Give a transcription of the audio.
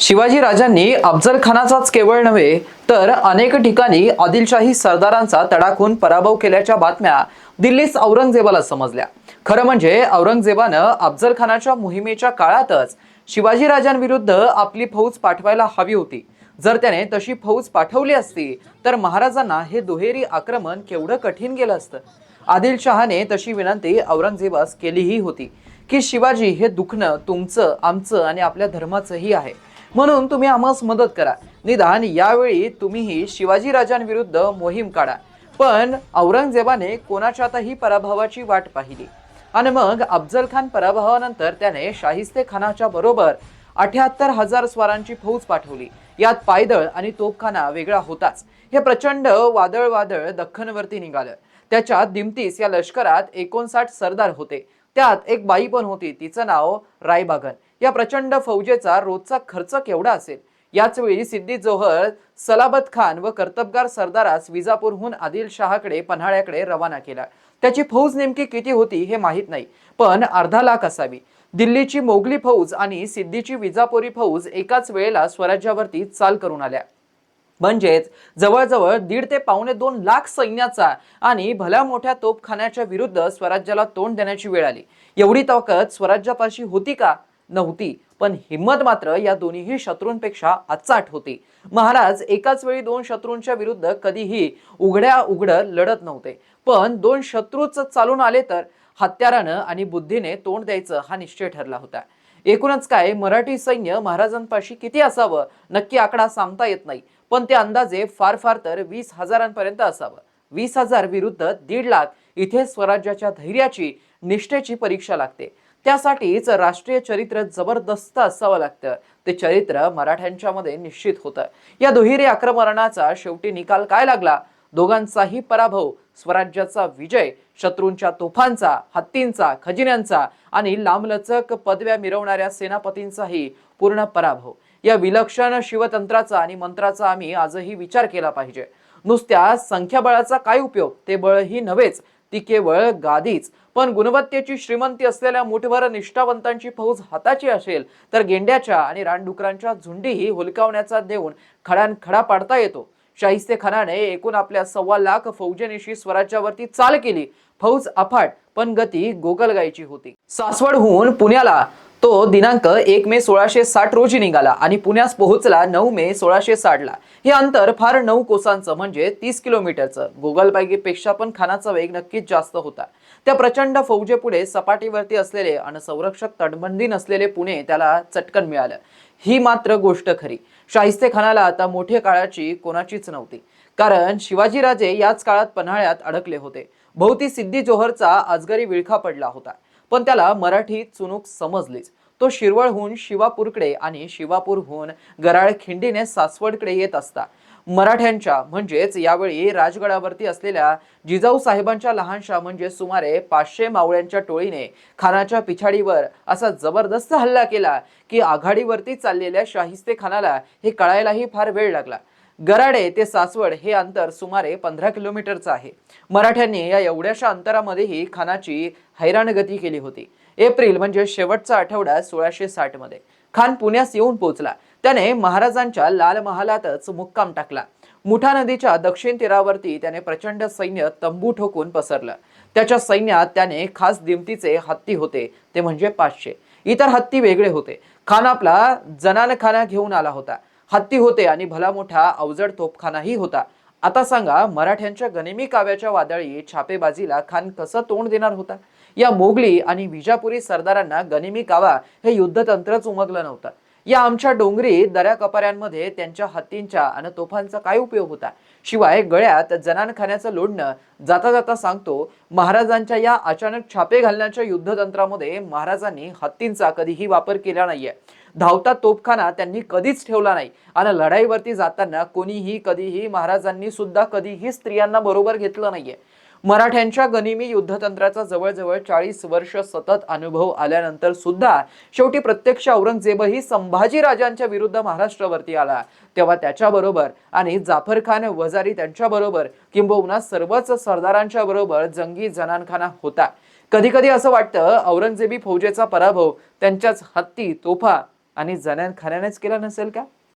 शिवाजी राजांनी अफजल खानाचाच केवळ नव्हे तर अनेक ठिकाणी आदिलशाही सरदारांचा तडाखून पराभव केल्याच्या बातम्या दिल्लीस औरंगजेबाला समजल्या. खरं म्हणजे औरंगजेबानं अफजल खानाच्या मोहिमेच्या काळातच शिवाजी राजांविरुद्ध आपली फौज पाठवायला हवी होती. जर त्याने तशी फौज पाठवली असती तर महाराजांना हे दुहेरी आक्रमण केवढं कठीण गेलं असतं? आदिलशहाने तशी विनंती औरंगजेबास केलीही होती की शिवाजी हे दुखणं तुमचं आमचं आणि आपल्या धर्माचंही आहे. म्हणून तुम्ही आम्हास मदत करा. निदान यावेळी तुम्हीही शिवाजी राजांविरुद्ध मोहीम काढा. पण औरंगजेबाने कोणाच्यातही पराभवाची वाट पाहिली. आणि मग अफजल खान पराभवानंतर त्याने शाहिस्ते खानाच्या बरोबर अठ्याहत्तर हजार स्वारांची फौज पाठवली. यात पायदळ आणि तोफखाना वेगळा होताच. हे प्रचंड वादळ वादळ दख्खनवरती निघालं. त्याच्यात दिमतीस या लष्करात एकोणसाठ सरदार होते. त्यात एक बाई पण होती. तिचं नाव रायबागन. या प्रचंड फौजेचा रोजचा खर्च केवढा असेल? याच वेळी सिद्धी जोहर सलाबत खान व कर्तबगार सरदारास विजापूरहून आदिलशहाकडे पन्हाळ्याकडे रवाना केला. त्याची फौज नेमकी किती होती हे माहीत नाही पण अर्धा लाख असावी. दिल्लीची मोगली फौज आणि सिद्धीची विजापुरी फौज एकाच वेळेला स्वराज्यावरती चाल करून आल्या. म्हणजेच जवळजवळ दीड ते पावणे दोन लाख सैन्याचा आणि भल्या मोठ्या तोपखान्याच्या विरुद्ध स्वराज्याला तोंड देण्याची वेळ आली. एवढी ताकद स्वराज्यापाशी होती का? नव्हती. पण हिंमत मात्र या दोन्हीही शत्रूंपेक्षा अचाट होती. महाराज एकाच वेळी दोन शत्रूंच्या विरुद्ध कधीही उघड्या उघड लढत नव्हते. पण दोन शत्रूच चालून आले तर हत्यारानं आणि बुद्धीने तोंड द्यायचं हा निश्चय ठरला होता. एकूणच काय मराठी सैन्य महाराजांपाशी किती असावं? नक्की आकडा सांगता येत नाही. पण ते अंदाजे फार फार तर वीस हजारांपर्यंत असावं. वीस हजार विरुद्ध दीड लाख इथे स्वराज्याच्या धैर्याची निष्ठेची परीक्षा लागते. त्यासाठीच राष्ट्रीय चरित्र जबरदस्त असावं लागतं. ते चरित्र मराठ्यांच्या मध्ये निश्चित होतं. या दुहेरी आक्रमणाचा शेवटी निकाल काय लागला? दोघांचाही पराभव स्वराज्याचा विजय शत्रूंच्या तोफांचा हत्तींचा खजिन्यांचा आणि लांबलचक पदव्या मिरवणाऱ्या सेनापतींचाही पूर्ण पराभव. या विलक्षण शिवतंत्राचा आणि मंत्राचा आम्ही आजही विचार केला पाहिजे. नुसत्या संख्याबळाचा काय उपयोग? ते बळही नव्हेच. ती केवळ गादीच. पण गुणवत्तेची श्रीमंती असलेल्या मुठभर निष्ठावंतांची फौज हाताची असेल तर गेंड्याच्या आणि रानडुकरांच्या झुंडीही हुलकावण्याचा देऊन खडान खडा पाडता येतो. शाहिस्ते खानाने एकूण आपल्या सव्वा लाख फौजेनिशी स्वराज्यावरती चाल केली. फौज अफाट पण गती गोगलगायची होती. सासवडहून पुण्याला तो दिनांक एक मे सोळाशे साठ रोजी निघाला आणि पुण्यास पोहोचला नऊ मे सोळाशे साठला. हे अंतर फार नऊ कोसांचं म्हणजे तीस किलोमीटरचं. गोगलबागेपेक्षा पण खानाचा वेग नक्कीच जास्त होता. त्या प्रचंड फौजेपुढे सपाटीवरती असलेले आणि संरक्षक तटबंदी नसलेले पुणे त्याला चटकन मिळालं. ही मात्र गोष्ट खरी. शाहिस्ते खानाला आता मोठ्या काळाची कोणाचीच नव्हती. कारण शिवाजीराजे याच काळात पन्हाळ्यात अडकले होते. भोवती सिद्धी जोहरचा अजगरी विळखा पडला होता. पण त्याला मराठी चुनूक समजलीच. तो शिरवळहून शिवापूरकडे आणि शिवापूरहून गराळ खिंडीने सासवडकडे येत असता. मराठ्यांच्या म्हणजेच यावेळी राजगडावरती असलेल्या जिजाऊ साहेबांच्या लहानशा म्हणजे सुमारे पाचशे मावळ्यांच्या टोळीने खानाच्या पिछाडीवर असा जबरदस्त हल्ला केला की आघाडीवरती चाललेल्या शाहिस्ते खानाला हे कळायलाही फार वेळ लागला. गराडे ते सासवड हे अंतर सुमारे पंधरा किलोमीटरचं आहे. मराठ्यांनी या एवढ्याशा अंतरामध्येही खानाची हैराण गती केली होती. एप्रिल म्हणजे शेवटचा आठवडा सोळाशे साठमध्ये. खान पुण्यास येऊन पोहोचला. त्याने महाराजांच्या लाल महालातच मुक्काम टाकला. मुठा नदीच्या दक्षिण तीरावरती त्याने प्रचंड सैन्य तंबू ठोकून पसरलं. त्याच्या सैन्यात त्याने खास दिमतीचे हत्ती होते ते म्हणजे पाचशे. इतर हत्ती वेगळे होते. खान आपला जनानखाना घेऊन आला होता. हत्ती होते आणि भला मोठा अवजड तोफखानाही होता. आता सांगा मराठ्यांच्या गनिमी काव्याच्या वादळी छापेबाजीला खान कसं तोंड देणार होता? या मोगली आणि विजापुरी सरदारांना गनिमी कावा हे युद्धतंत्रच उमगलं नव्हतं. या आमच्या डोंगरी दऱ्या कपाऱ्यांमध्ये त्यांच्या हत्तींच्या आणि तोफांचा काय उपयोग होता? शिवाय गळ्यात जनानखान्याचं लोडणं जाता जाता सांगतो महाराजांच्या या अचानक छापे घालण्याच्या युद्धतंत्रामध्ये महाराजांनी हत्तींचा कधीही वापर केला नाहीये. धावता तोफखाना त्यांनी कधीच ठेवला नाही. आणि लढाईवरती जाताना कोणीही कधीही महाराजांनी सुद्धा कधीही स्त्रियांना बरोबर घेतलं नाहीये. मराठ्यांच्या गनिमी युद्धतंत्राचा जवळजवळ चाळीस वर्ष सतत अनुभव आल्यानंतर सुद्धा शेवटी प्रत्यक्ष औरंगजेबही संभाजीराजांच्या विरुद्ध महाराष्ट्रावरती आला. तेव्हा त्याच्याबरोबर आणि जाफर खान वजारी त्यांच्याबरोबर किंबहुना सर्वच सरदारांच्या बरोबर जंगी जनानखाना होता. कधी कधी असं वाटतं औरंगजेबी फौजेचा पराभव त्यांच्याच हत्ती तोफा आणि जनान खाण्यानेच केला नसेल का?